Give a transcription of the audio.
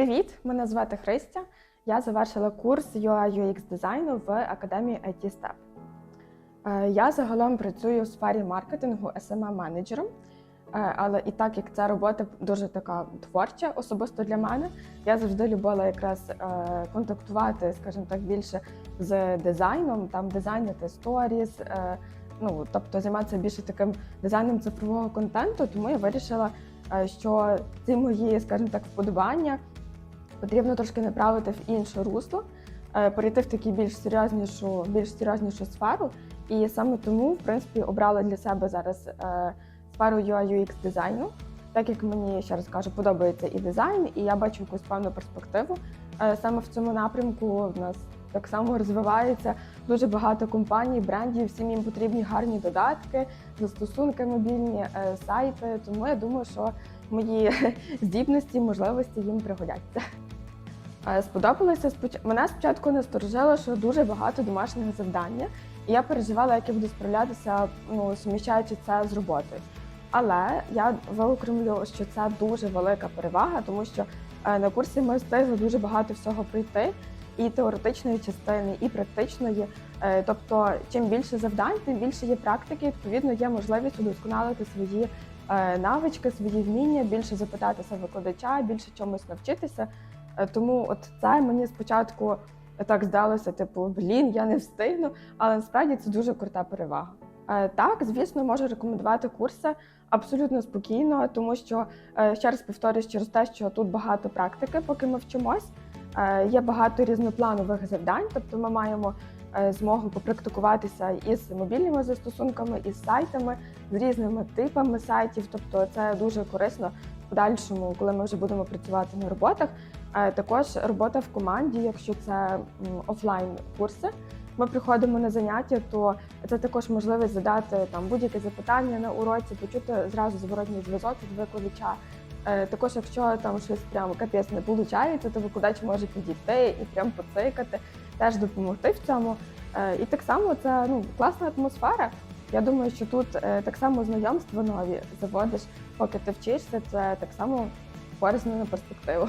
Привіт! Мене звати Христя. Я завершила курс UI UX дизайну в академії IT Step. Е, Я загалом працюю в сфері маркетингу smm менеджером але і так як ця робота дуже така творча, особисто для мене, я завжди любила якраз е, контактувати, скажімо так, більше з дизайном, там дизайнити сторіс, е, ну тобто займатися більше таким дизайном цифрового контенту. Тому я вирішила, е, що ці мої, скажімо так, вподобання потрібно трошки направити в інше русло, е, перейти в таку більш серйознішу, більш серйознішу сферу. І саме тому, в принципі, обрала для себе зараз е, сферу UI UX дизайну, так як мені ще раз кажу, подобається і дизайн, і я бачу якусь певну перспективу. Е, Саме в цьому напрямку в нас так само розвивається дуже багато компаній, брендів. Всім їм потрібні гарні додатки, застосунки мобільні, сайти. Тому я думаю, що мої здібності, можливості їм пригодяться. Е, Сподобалося мене спочатку насторожило, що дуже багато домашнього завдання, і я переживала, як я буду справлятися, ну суміщаючи це з роботою. Але я виокремлю, що це дуже велика перевага, тому що е, на курсі ми встигли дуже багато всього пройти, і теоретичної частини, і практичної. Е, Тобто, чим більше завдань, тим більше є практики. Відповідно, є можливість удосконалити свої навички, свої вміння, більше запитатися викладача, більше чомусь навчитися. Е, Тому от це мені спочатку так здалося, типу, блін, я не встигну, але насправді це дуже крута перевага. Е, Так, звісно, можу рекомендувати курси абсолютно спокійно, тому що е, ще раз повторюсь через те, що тут багато практики, поки ми вчимось. Е, Є багато різнопланових завдань, тобто ми маємо е, змогу попрактикуватися із мобільними застосунками, із сайтами, з різними типами сайтів. Тобто це дуже корисно в подальшому, коли ми вже будемо працювати на роботах. Е, Також робота в команді, якщо це офлайн курси. Ми приходимо на заняття, то це також можливість задати там будь-яке запитання на уроці, почути зразу зворотній зв'язок від викладача. Е, Також, якщо там щось прям капець не виходить, то викладач може підійти і прям поцикати, теж допомогти в цьому. Е, І так само це ну класна атмосфера. Я думаю, що тут так само знайомства нові заводиш, поки ти вчишся, це так само корисно на перспективу.